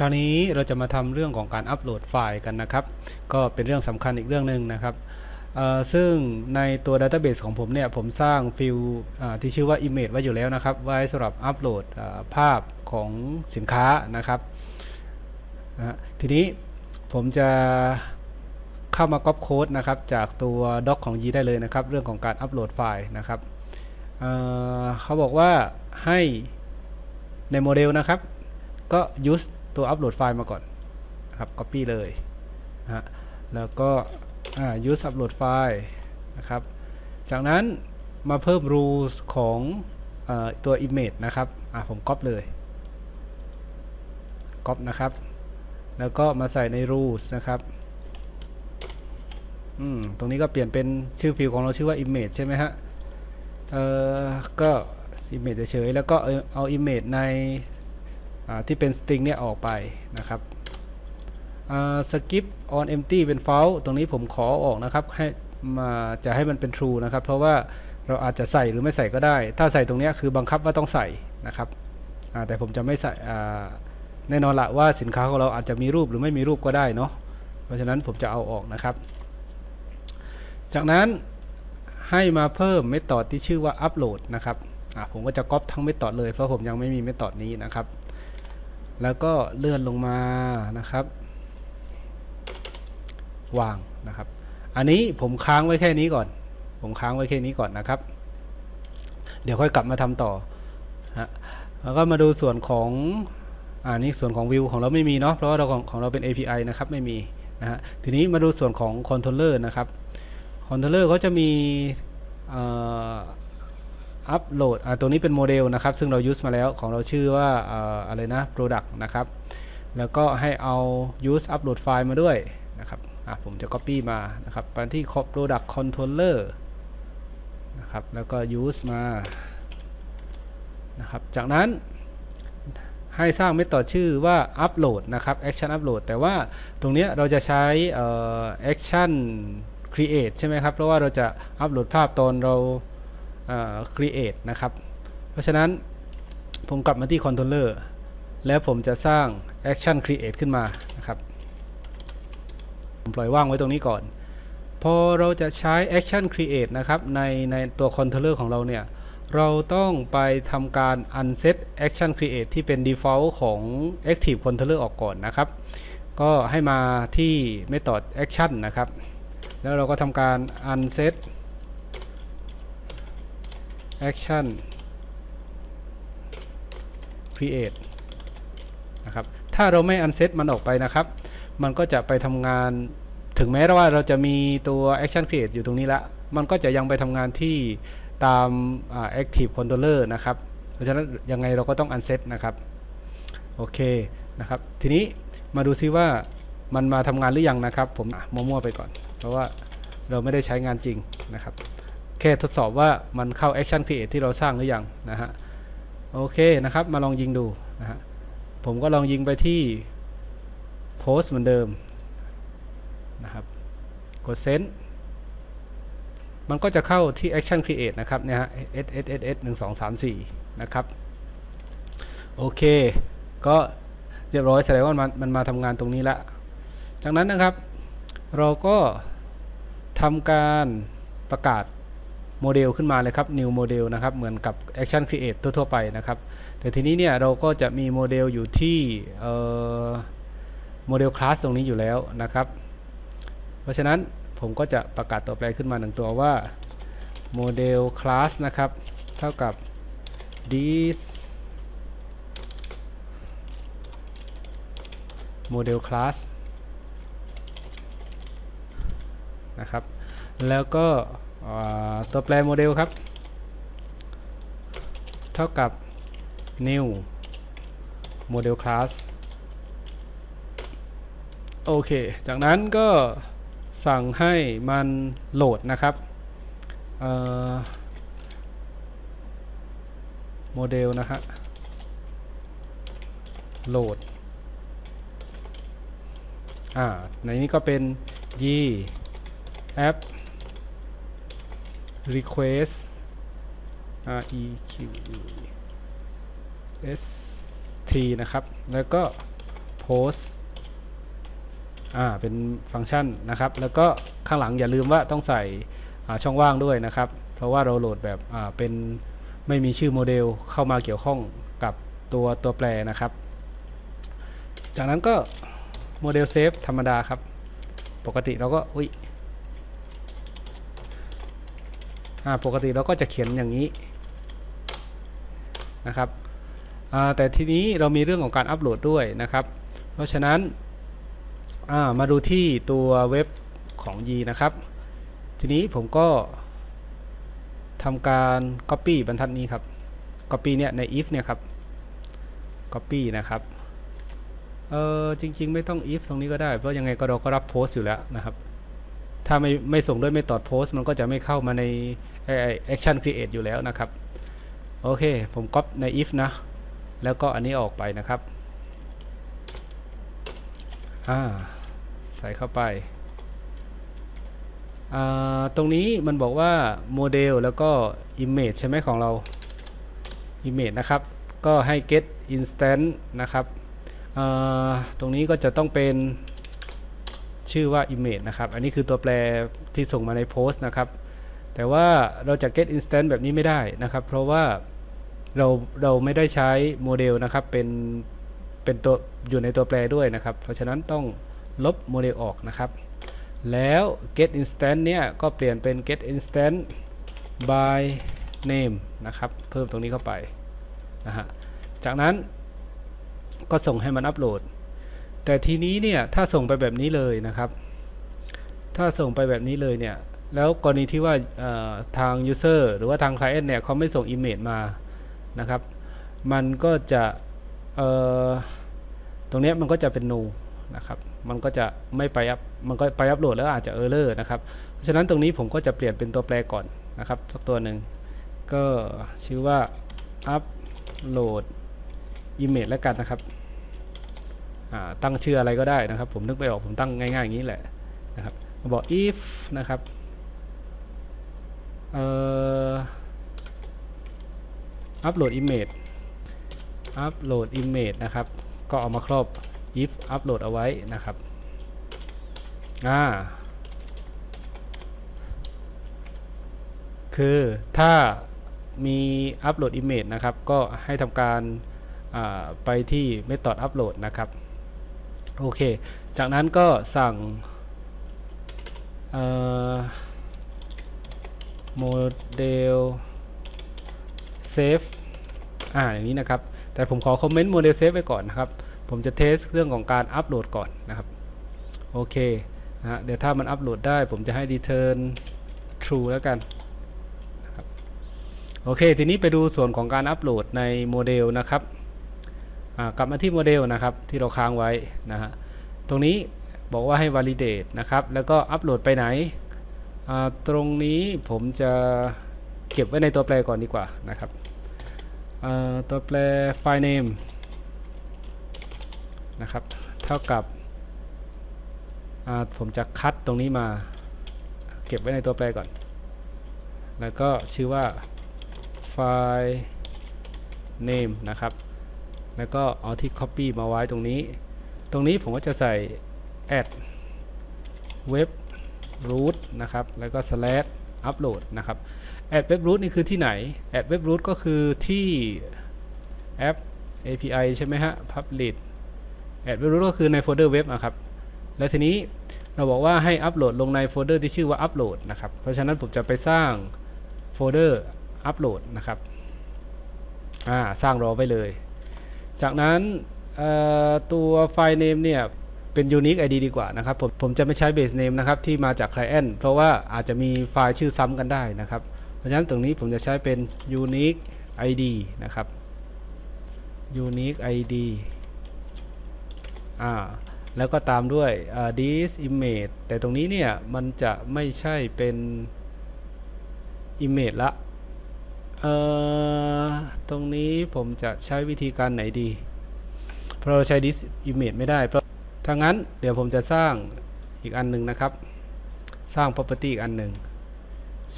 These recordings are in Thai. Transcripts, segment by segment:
คราวนี้เราจะมาทำเรื่องของการอัปโหลดไฟล์กันนะครับ ก็เป็นเรื่องสำคัญอีกเรื่องหนึ่งนะครับซึ่งในตัว Database ของผมเนี่ย ผมสร้างฟิลที่ชื่อว่า Image ไว้อยู่แล้วนะครับ ไว้สำหรับอัปโหลดภาพของสินค้านะครับทีนี้ผมจะเข้ามาก๊อปโค้ดนะครับ จากตัว doc ของ Yi ได้เลยนะครับ เรื่องของการอัปโหลดไฟล์นะครับเเขาบอกว่าให้ในโมเดลนะครับ ก็ use ตัวอัปโหลดไฟล์มาก่อนครับ copy เลยนะฮะแล้วก็ use อัปโหลดไฟล์นะครับ จากนั้นมาเพิ่ม rules ของอตัว image นะครับผม copy เลย copy นะครับ แล้วก็มาใส่ใน rules นะครับอืมตรงนี้ก็เปลี่ยนเป็นชื่อฟิลของเราชื่อว่า image ใช่ไหมฮะเอ่อก็ image เฉยแล้วก็เอาเอา image ใน ที่เป็น string เนี่ยออกไปนะครับสกิป on empty เป็น false ตรงนี้ผมขอออกนะครับให้มาจะให้มันเป็น true นะครับ เพราะว่าเราอาจจะใส่หรือไม่ใส่ก็ได้ ถ้าใส่ตรงนี้คือบังคับว่าต้องใส่นะครับแต่ผมจะไม่ใส่แน่นอนละว่าสินค้าของเราอาจจะมีรูปหรือไม่มีรูปก็ได้เนาะเพราะฉะนั้นผมจะเอาออกนะครับ จากนั้นให้มาเพิ่มเมธอดที่ชื่อว่า upload นะครับผมก็จะก๊อปทั้งเมธอดเลยเพราะผมยังไม่มีเมธอดนี้นะครับ แล้วก็เลื่อนลงมานะครับ วางนะครับ อันนี้ผมค้างไว้แค่นี้ก่อน ผมค้างไว้แค่นี้ก่อนนะครับ เดี๋ยวค่อยกลับมาทำต่อฮะแล้วก็มาดูส่วนของอ่านี่ส่วนของวิวของเราไม่มีเนาะเพราะว่าเราของของเราเป็น API นะครับไม่มีนะฮะทีนี้มาดูส่วนของคอนโทรลเลอร์นะครับคอนโทรลเลอร์เขาจะมี อัปโหลดอ่าตัวนี้เป็นโมเดลนะครับ ซึ่งเรา use มาแล้วของเราชื่อว่าอ่ออะไรนะ product นะครับ แล้วก็ให้เอา use upload file มาด้วยนะครับอะผมจะ copy มานะครับไปที่ product controller นะครับ แล้วก็ use มานะครับ จากนั้นให้สร้างเมธอดชื่อว่า upload นะครับ action upload แต่ว่าตรงเนี้ยเราจะใช้เอ่อ action create ใช่ไหมครับ เพราะว่าเราจะอัปโหลดภาพตอนเรา create นะครับ เพราะฉะนั้นผมกลับมาที่ controller แล้วผมจะสร้าง action create ขึ้นมานะครับผมปล่อยว่างไว้ตรงนี้ก่อน พอเราจะใช้ action create นะครับในในตัว controller ของเราเนี่ย เราต้องไปทำการ unset action create ที่เป็น default ของ active controller ออกก่อนนะครับ ก็ให้มาที่ method action นะครับ แล้วเราก็ทำการ unset action create นะครับ ถ้าเราไม่ unset มันออกไปนะครับ มันก็จะไปทำงาน ถึงแม้ว่าเราจะมีตัว action create อยู่ตรงนี้ละ มันก็จะยังไปทำงานที่ตาม active controller นะครับ เพราะฉะนั้นยังไงเราก็ต้อง unset นะครับ โอเคนะครับ ทีนี้มาดูซิว่ามันมาทำงานหรือยังนะครับ ผมมั่วๆไปก่อน เพราะว่าเราไม่ได้ใช้งานจริงนะครับ แค่ทดสอบว่ามันเข้า action create ที่เราสร้างหรือยังนะฮะโอเคนะครับมาลองยิงดูนะฮะผมก็ลองยิงไปที่ post เหมือนเดิมนะครับกด send มันก็จะเข้าที่ action create นะครับเนี่ยฮะ s s s s 1 2 3 4 นะครับ โอเค ก็เรียบร้อยแสดงว่ามันมันมาทำงานตรงนี้ละ จากนั้นนะครับ เราก็ทำการประกาศ โมเดลขึ้นมาเลยครับ new model นะครับ เหมือนกับ action create ทั่วๆไปนะครับ แต่ทีนี้เนี่ยเราก็จะมีโมเดลอยู่ที่โมเดลคลาสตรงนี้อยู่แล้วนะครับ เพราะฉะนั้นผมก็จะประกาศตัวแปรขึ้นมาหนึ่งตัวว่าโมเดลคลาสนะครับ เท่ากับ this model class นะครับ แล้วก็ ตัวแปรโมเดลครับ เท่ากับ new model class โอเค จากนั้นก็สั่งให้มันโหลดนะครับโมเดลนะฮะ โหลด อ่า ในนี้ก็เป็น y app request r e q e s t นะครับ แล้วก็ post อ่า เป็นฟังก์ชันนะครับ แล้วก็ข้างหลังอย่าลืมว่าต้องใส่ช่องว่างด้วยนะครับ เพราะว่าเราโหลดแบบอ่าเป็นไม่มีชื่อโมเดลเข้ามาเกี่ยวข้องกับตัวตัวแปรนะครับ จากนั้นก็โมเดลเซฟธรรมดาครับ ปกติเราก็ อุ้ยอ่า ปกติเราก็จะเขียนอย่างนี้นะครับแต่ทีนี้เรามีเรื่องของการอัปโหลดด้วยนะครับ เพราะฉะนั้นามาดูที่ตัวเว็บของ y นะครับ ทีนี้ผมก็ทำการ Copy บรรทัดนี้ครับ Copy เนี่ยใน if เนี่ยครับ Copy นะครับเออจริง ๆ ไม่ต้อง if ตรงนี้ก็ได้ เพราะยังไงก็เราก็รับโพสต์อยู่แล้วนะครับ ถ้าไม่ไม่ส่งด้วยไม่ตอดโพสต์มันก็จะไม่เข้ามาในไอ้ไอ้ action create อยู่แล้วนะครับ โอเค ผมก๊อปใน if นะ แล้วก็อันนี้ออกไปนะครับอ่าใส่เข้าไปอ่าตรงนี้มันบอกว่าโมเดลแล้วก็ image ใช่ไหมของเรา image นะครับ ก็ให้ get instant นะครับอ่าตรงนี้ก็จะต้องเป็น ชื่อว่า image นะครับ อันนี้คือตัวแปรที่ส่งมาในโพสต์นะครับ แต่ว่าเราจะ get instant แบบนี้ไม่ได้นะครับ เพราะว่าเราเราไม่ได้ใช้โมเดลนะครับ เป็นเป็นตัวอยู่ในตัวแปรด้วยนะครับ เพราะฉะนั้นต้องลบโมเดลออกนะครับ แล้ว get instant เนี่ยก็เปลี่ยนเป็น get instant by name นะครับ เพิ่มตรงนี้เข้าไปนะฮะ จากนั้นก็ส่งให้มันอัปโหลด แต่ทีนี้เนี่ยถ้าส่งไปแบบนี้เลยนะครับ ถ้าส่งไปแบบนี้เลยเนี่ยแล้วกรณีที่ว่าทาง user หรือว่าทาง client เนี่ยเขาไม่ส่ง image มานะครับ มันก็จะเอ่อตรงนี้มันก็จะเป็น no นะครับ มันก็จะไม่ไปอัพ มันก็ไปอัพโหลดแล้วอาจจะ error นะครับ เพราะฉะนั้นตรงนี้ผมก็จะเปลี่ยนเป็นตัวแปรก่อนนะครับสักตัวหนึ่งก็ชื่อว่า upload image แล้วกันนะครับ ตั้งชื่ออะไรก็ได้นะครับ ผมนึกไม่ออกผมตั้งง่ายๆอย่างนี้แหละนะครับบอก if นะครับเอ่อ upload image upload image นะครับ ก็เอามาครอบ if upload เอาไว้นะครับอ่าคือถ้ามี upload image นะครับ ก็ให้ทำการาไปที่ method upload นะครับ โอเค จากนั้นก็สั่งโมเดล save อ่าอย่างนี้นะครับ แต่ผมขอคอมเมนต์โมเดล save ไว้ก่อนนะครับ ผมจะเทสเรื่องของการอัปโหลดก่อนนะครับ โอเคนะเดี๋ยวถ้ามันอัปโหลดได้ ผมจะให้ return true แล้วกันโอเค ทีนี้ไปดูส่วนของการอัปโหลดในโมเดลนะครับ กลับมาที่โมเดลนะครับที่เราค้างไว้นะฮะตรงนี้บอกว่าให้ validate นะครับ แล้วก็อัปโหลดไปไหน ตรงนี้ผมจะเก็บไว้ในตัวแปรก่อนดีกว่านะครับตัวแปร file name นะครับ เท่ากับผมจะคัดตรงนี้มา เก็บไว้ในตัวแปรก่อน แล้วก็ชื่อว่า file name นะครับ แล้วก็เอาที่ copy มาไว้ตรงนี้ ตรงนี้ผมก็จะใส่ add web root นะครับ แล้วก็ slash upload นะครับ add web root นี่คือที่ไหน add web root ก็คือที่แอป API ใช่ไหมฮะ public add web root ก็คือในโฟลเดอร์เว็บนะครับ แล้วทีนี้เราบอกว่าให้อัปโหลดลงในโฟลเดอร์ที่ชื่อว่า upload นะครับ เพราะฉะนั้นผมจะไปสร้างโฟลเดอร์ upload นะครับ อ่า สร้างรอไว้เลย จากนั้นตัวไฟล์ name เนี่ยเป็น unique id ดีกว่านะครับ ผมผมจะไม่ใช้ base name นะครับที่มาจาก client เพราะว่าอาจจะมีไฟล์ชื่อซ้ำกันได้นะครับ เพราะฉะนั้นตรงนี้ผมจะใช้เป็น unique id นะครับ unique id อ่าแล้วก็ตามด้วยอ่า this image แต่ตรงนี้เนี่ยมันจะไม่ใช่เป็น image ละ เอ่อตรงนี้ผมจะใช้วิธีการไหนดี เพราะเราใช้ this image ไม่ได้เพราะทางนั้นเดี๋ยวผมจะสร้างอีกอันหนึ่งนะครับ สร้าง property อีกอันหนึ่ง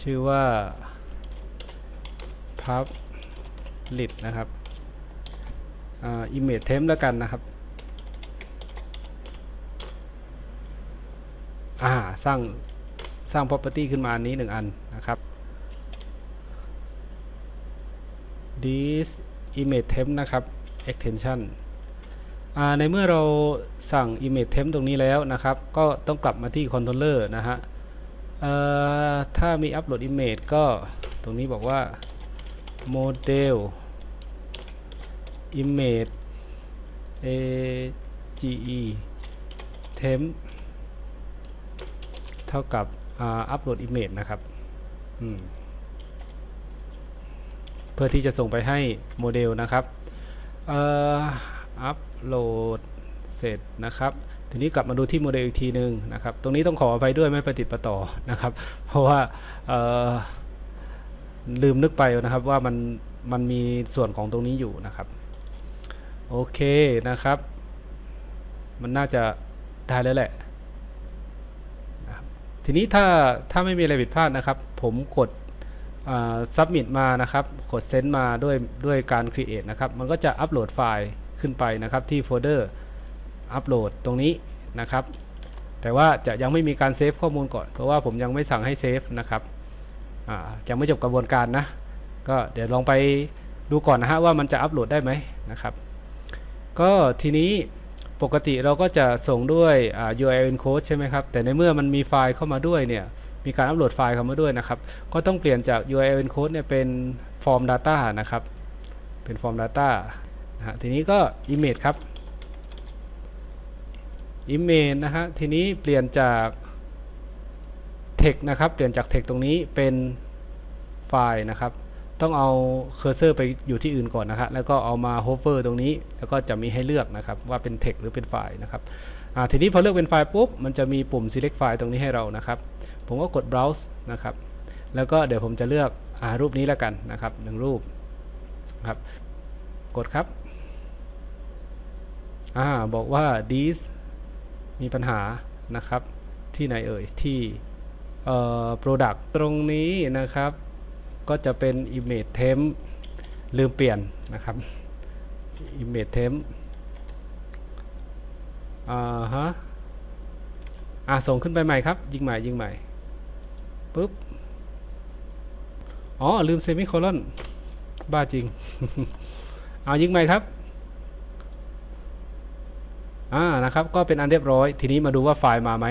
ชื่อว่า pub lid นะครับอ่า image temp แล้วกันนะครับอ่าสร้างสร้าง property ขึ้นมาอันนี้หนึ่งอันนะครับ this image temp นะครับ extension ในเมื่อเราสั่ง image temp ตรงนี้แล้วนะครับ ก็ต้องกลับมาที่ controller นะฮะถ้ามี upload image ก็ตรงนี้บอกว่า model image age temp เท่ากับอ่า upload image นะครับ อืม พื่อที่จะส่งไปให้โมเดลนะครับอัปโหลดเสร็จนะครับทีนี้กลับมาดูที่โมเดลอีกทีหนึ่งนะครับ ตรงนี้ต้องขออภัยด้วยไม่ประติดประต่อนะครับ เพราะว่าลืมนึกไปนะครับว่ามันมันมีส่วนของตรงนี้อยู่นะครับ โอเคนะครับ มันน่าจะได้แล้วแหละนะครับทีนี้ถ้าถ้าไม่มีอะไรผิดพลาดนะครับ ผมกด submit มานะครับกด send มาด้วยด้วยการ create นะครับมันก็จะอัปโหลดไฟล์ขึ้นไปนะครับที่โฟลเดอร์อัปโหลดตรงนี้นะครับ แต่ว่าจะยังไม่มีการเซฟข้อมูลก่อน เพราะว่าผมยังไม่สั่งให้เซฟนะครับยังไม่จบกระบวนการนะ ก็เดี๋ยวลองไปดูก่อนนะฮะว่ามันจะอัปโหลดได้ไหมนะครับ ก็ทีนี้ปกติเราก็จะส่งด้วย URL encode ใช่ไหมครับ แต่ในเมื่อมันมีไฟล์เข้ามาด้วยเนี่ย มีการอัปโหลดไฟล์เข้ามาด้วยนะครับ ก็ต้องเปลี่ยนจาก URL encode เนี่ยเป็น form data นะครับ เป็น form data นะฮะทีนี้ก็ image ครับ image นะฮะ ทีนี้เปลี่ยนจาก text นะครับ เปลี่ยนจาก text ตรงนี้เป็นไฟล์นะครับต้องเอาเคอร์เซอร์ไปอยู่ที่อื่นก่อนนะฮะแล้วก็เอามา hover ตรงนี้ แล้วก็จะมีให้เลือกนะครับ ว่าเป็น text หรือเป็นไฟล์นะครับ ทีนี้พอเลือกเป็นไฟล์ปุ๊บ มันจะมีปุ่ม select file ตรงนี้ให้เรานะครับ ผมก็กด browse นะครับ แล้วก็เดี๋ยวผมจะเลือกอรูปนี้แล้วกันนะครับหนึ่งรูปครับ กดครับอ่าบอกว่า this มีปัญหานะครับ ที่ไหนเอ่ย ที่เอ่อ product ตรงนี้นะครับ ก็จะเป็น image temp ลืมเปลี่ยนนะครับ image temp อ่าฮะอ่าส่งขึ้นไปใหม่ครับ ยิงใหม่ยิงใหม่ปุ๊บ อ๋อ ลืมเซมิโคลอน บ้าจริง เอายิงใหม่ครับอ่านะครับ ก็เป็นอันเรียบร้อย ทีนี้มาดูว่าไฟล์มาไหม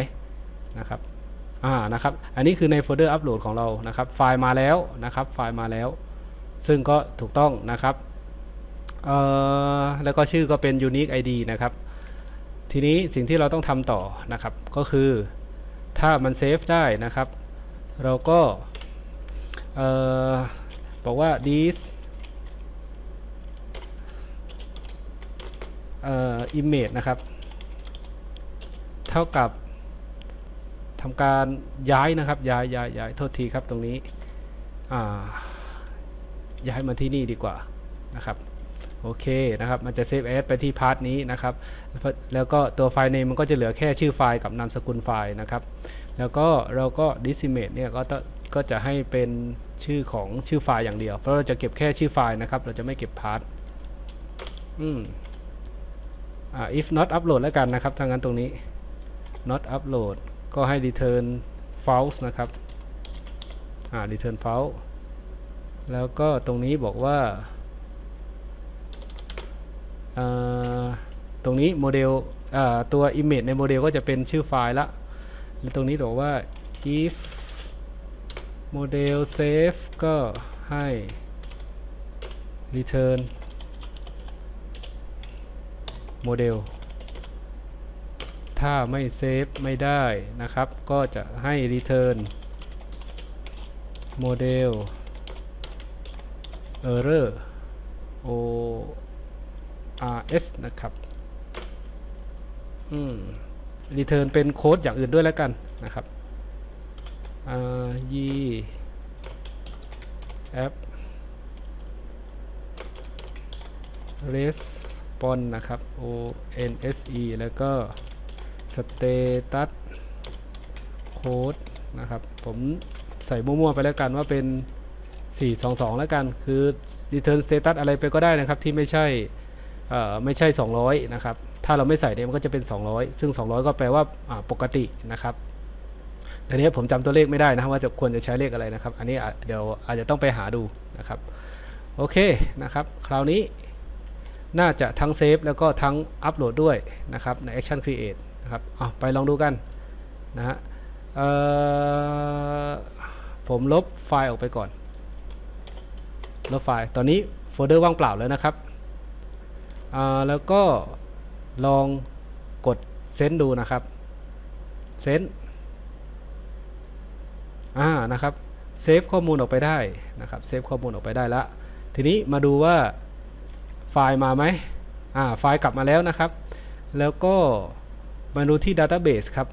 นะครับอ่านะครับ อันนี้คือในโฟลเดอร์อัปโหลดของเรานะครับ ไฟล์มาแล้วนะครับ ไฟล์มาแล้ว ซึ่งก็ถูกต้องนะครับเอ่อแล้วก็ชื่อก็เป็น unique id นะครับ ทีนี้สิ่งที่เราต้องทำต่อนะครับ ก็คือถ้ามันเซฟได้นะครับ เราก็บอกว่า this เอ่อ image นะครับ เท่ากับทำการย้ายนะครับ ย้ายย้ายย้ายโทษทีครับตรงนี้ย้ายมาที่นี่ดีกว่านะครับ โอเคนะครับมันจะเซฟแอดไปที่พาร์ทนี้นะครับแล้วก็ตัวไฟล์เนมมันก็จะเหลือแค่ชื่อไฟล์กับนามสกุลไฟล์นะครับ แล้วก็เราก็ decimate เนี่ยก็ก็จะให้เป็นชื่อของชื่อไฟล์อย่างเดียว เพราะเราจะเก็บแค่ชื่อไฟล์นะครับ เราจะไม่เก็บพาร์ทอืมอ่า if not upload แล้วกันนะครับทางนั้นตรงนี้ not upload ก็ให้ return false นะครับอ่า return false แล้วก็ตรงนี้บอกว่า ตรงนี้โมเดลตัว image ในโมเดลก็จะเป็นชื่อไฟล์ละแล้วตรงนี้บอกว่า if model save ก็ให้ return model ถ้าไม่เซฟไม่ได้นะครับ ก็จะให้ return model error o rs นะครับอืม return เป็นโค้ดอย่างอื่นด้วยแล้วกันนะครับ r e app response นะครับ o n s e แล้วก็ status code นะครับ ผมใส่มั่วๆไปแล้วกันว่าเป็น 422 แล้วกัน คือ return status อะไรไปก็ได้นะครับที่ไม่ใช่ ไม่ใช่ 200นะครับถ้าเราไม่ใส่เนี่ยมันก็จะเป็น 200 ซึ่ง 200 ก็แปลว่าปกตินะครับทีนี้ผมจำตัวเลขไม่ได้นะว่าจะควรจะใช้เลขอะไรนะครับ อันนี้เดี๋ยวอาจจะต้องไปหาดูนะครับโอเคนะครับ คราวนี้น่าจะทั้งเซฟแล้วก็ทั้งอัปโหลดด้วยนะครับใน Action Create นะครับเอาไปลองดูกันนะฮะผมลบไฟล์ออกไปก่อน ลบไฟล์ ตอนนี้โฟลเดอร์ว่างเปล่าแล้วนะครับ แล้วก็ลองกดเซนดูนะครับเซนอ่านะครับเซฟข้อมูลออกไปได้นะครับเซฟข้อมูลออกไปได้แล้วทีนี้มาดูว่าไฟล์มาไหมอ่าไฟล์กลับมาแล้วนะครับ แล้วก็มาดูที่ Database ครับ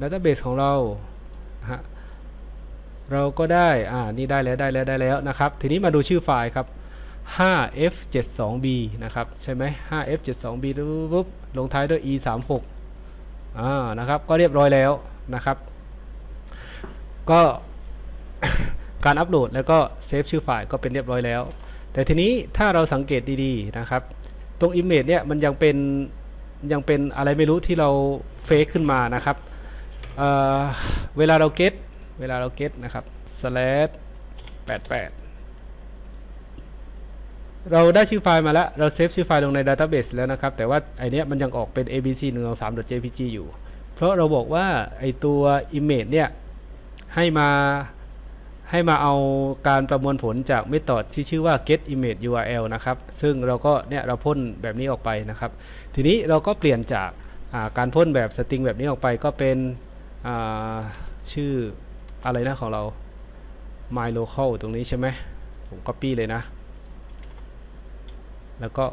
Database ของเราฮะเราก็ได้อ่านี่ได้แล้วได้แล้วได้แล้วนะครับ ทีนี้มาดูชื่อไฟล์ครับ 5f72b นะครับ ใช่ไหม 5f72b ปุ๊บลงท้ายด้วย e36 อ่านะครับ ก็เรียบร้อยแล้วนะครับ ก็การอัปโหลดแล้วก็เซฟชื่อไฟล์ก็เป็นเรียบร้อยแล้ว แต่ทีนี้ถ้าเราสังเกตดีๆนะครับ ตรง Image เนี่ยมันยังเป็นยังเป็นอะไรไม่รู้ที่เราเฟกขึ้นมานะครับเเวลาเราเก็ตเวลาเราเก็ตนะครับ slash 88 เราได้ชื่อไฟล์มาแล้ว เราเซฟชื่อไฟล์ลงใน Database แล้วนะครับ แต่ว่าไอเนี้ยมันยังออกเป็น abc 1 2 3 jpg อยู่ เพราะเราบอกว่าไอตัว image เนี่ย ให้มาให้มาเอาการประมวลผลจากเมธอดที่ชื่อว่า get image url นะครับ ซึ่งเราก็เนี่ยเราพ่นแบบนี้ออกไปนะครับ ทีนี้เราก็เปลี่ยนจากาการพ่นแบบสตริงแบบนี้ออกไปก็เป็นชื่ออะไรนะของเรา my local ตรงนี้ใช่ไหมผม copy เลยนะ แล้วก็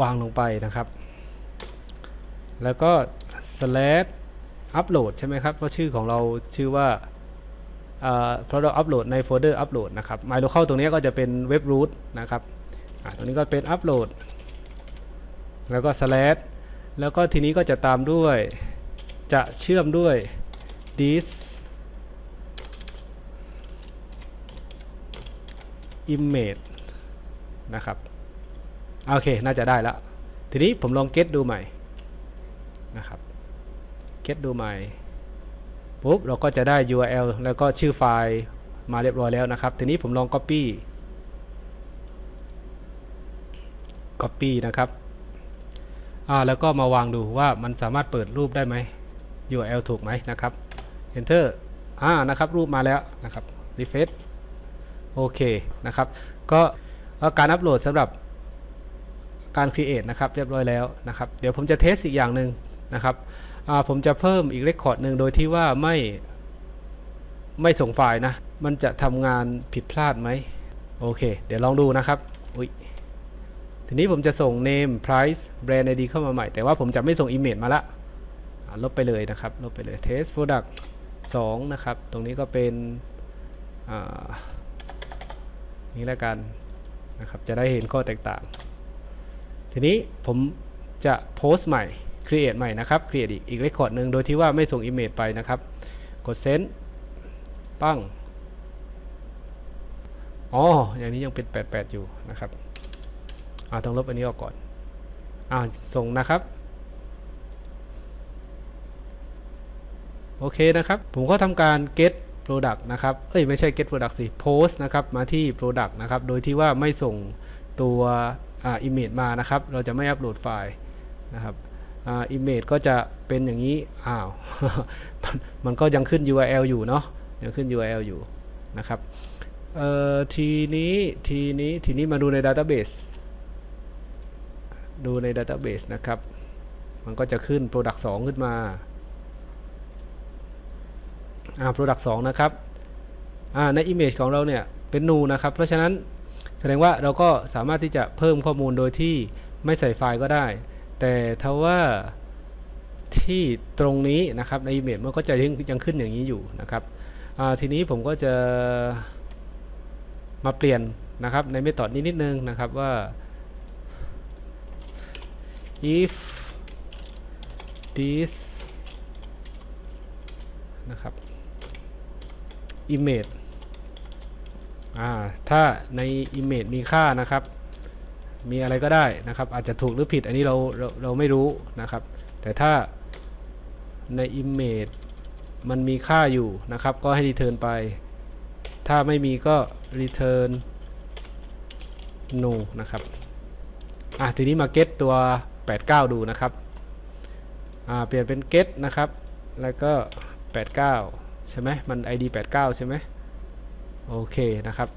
วางลงไปนะครับ แล้วก็ slash upload ใช่ไหมครับเพราะชื่อของเราชื่อว่าเพราะเราอัปโหลดในโฟลเดอร์อัปโหลดนะครับ My Local ตรงนี้ก็จะเป็นเว็บรูทนะครับตรงนี้ก็เป็นอัปโหลดแล้วก็ slash แล้วก็ทีนี้ก็จะตามด้วยจะเชื่อมด้วย this image นะครับ โอเค น่าจะได้แล้ว ทีนี้ผมลอง get ดูใหม่นะครับ get ดูใหม่ปุ๊บเราก็จะได้ URL แล้วก็ชื่อไฟล์มาเรียบร้อยแล้วนะครับ ทีนี้ผมลอง Copy Copy นะครับอ่าแล้วก็มาวางดูว่ามันสามารถเปิดรูปได้ไหม URL ถูกไหมนะครับ Enter อ่านะครับ รูปมาแล้วนะครับ Refresh โอเคนะครับ ก็การอัปโหลดสำหรับ การ Create นะครับเรียบร้อยแล้วนะครับ เดี๋ยวผมจะเทสอีกอย่างหนึ่งนะครับผมจะเพิ่มอีกเรคคอร์ดหนึ่งโดยที่ว่าไม่ไม่ส่งไฟล์นะ มันจะทำงานผิดพลาดไหมโอเค เดี๋ยวลองดูนะครับอุ้ยทีนี้ผมจะส่ง name price brand id เข้ามาใหม่ แต่ว่าผมจะไม่ส่ง image มาละลบไปเลยนะครับ ลบไปเลย test product 2 นะครับ ตรงนี้ก็เป็นนี้แล้วกันนะครับ จะได้เห็นข้อแตกต่าง ทีนี้ผมจะโพสต์ใหม่ create ใหม่นะครับ create อีกอีก record หนึ่งโดยที่ว่าไม่ส่ง image ไปนะครับ กด send ปั้งอ๋ออย่างนี้ยังเป็น 88 อยู่นะครับอ่าต้องลบอันนี้ออกก่อนอ่าส่งนะครับ โอเคนะครับ ผมก็ทำการ get product นะครับ เอ้ย ไม่ใช่ get product สิ post นะครับ มาที่ product นะครับ โดยที่ว่าไม่ส่งตัว อ่า image มานะครับ เราจะไม่อัปโหลดไฟล์นะครับอิมเมจก็จะเป็นอย่างนี้ อ้าว มันก็ยังขึ้น URL อยู่เนาะ ยังขึ้น URL อยู่นะครับทีนี้ ทีนี้ ทีนี้มาดูใน Database ดูใน Database นะครับ มันก็จะขึ้น Product 2 ขึ้นมา อ่า Product 2 นะครับ อ่า ใน Image ของเราเนี่ย เป็นนูนะครับ เพราะฉะนั้น ดงว่าเราก็สามารถที่จะเพิ่มข้อมูลโดยที่ไม่ใส่ไฟล์ก็ได้ แต่ถ้าว่าที่ตรงนี้นะครับใน image มันก็จะยังยังขึ้นอย่างนี้อยู่นะครับทีนี้ผมก็จะมาเปลี่ยนนะครับในเมธอดนี้นิดนึงนะครับว่า if this นะครับ image ถ้าใน image มีค่านะครับ มีอะไรก็ได้นะครับ อาจจะถูกหรือผิดอันนี้เราเราเราไม่รู้นะครับ แต่ถ้าใน image มันมีค่าอยู่นะครับ ก็ให้ return ไป ถ้าไม่มีก็ return no นะครับอะทีนี้มา get ตัว 89 ดูนะครับอ่าเปลี่ยนเป็น get นะครับ แล้วก็ 89 ใช่ไหมมัน id 89 ใช่ไหม โอเคนะครับ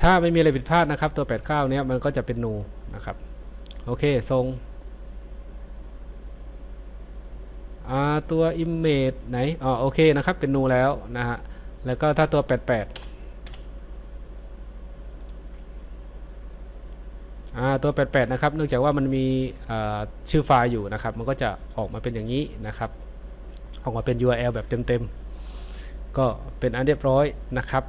ถ้าไม่มีอะไรผิดพลาดนะครับ ตัว 89 เนี้ยมันก็จะเป็น no นะครับ โอเคทรงตัว image ไหน อ๋อ โอเคนะครับ เป็น no แล้วนะฮะ แล้วก็ถ้าตัว 88ตัว 88 นะครับ เนื่องจากว่ามันมีชื่อไฟล์อยู่นะครับ มันก็จะออกมาเป็นอย่างนี้นะครับ ออกมาเป็น URL แบบเต็มๆ ก็เป็นอันเรียบร้อยนะครับ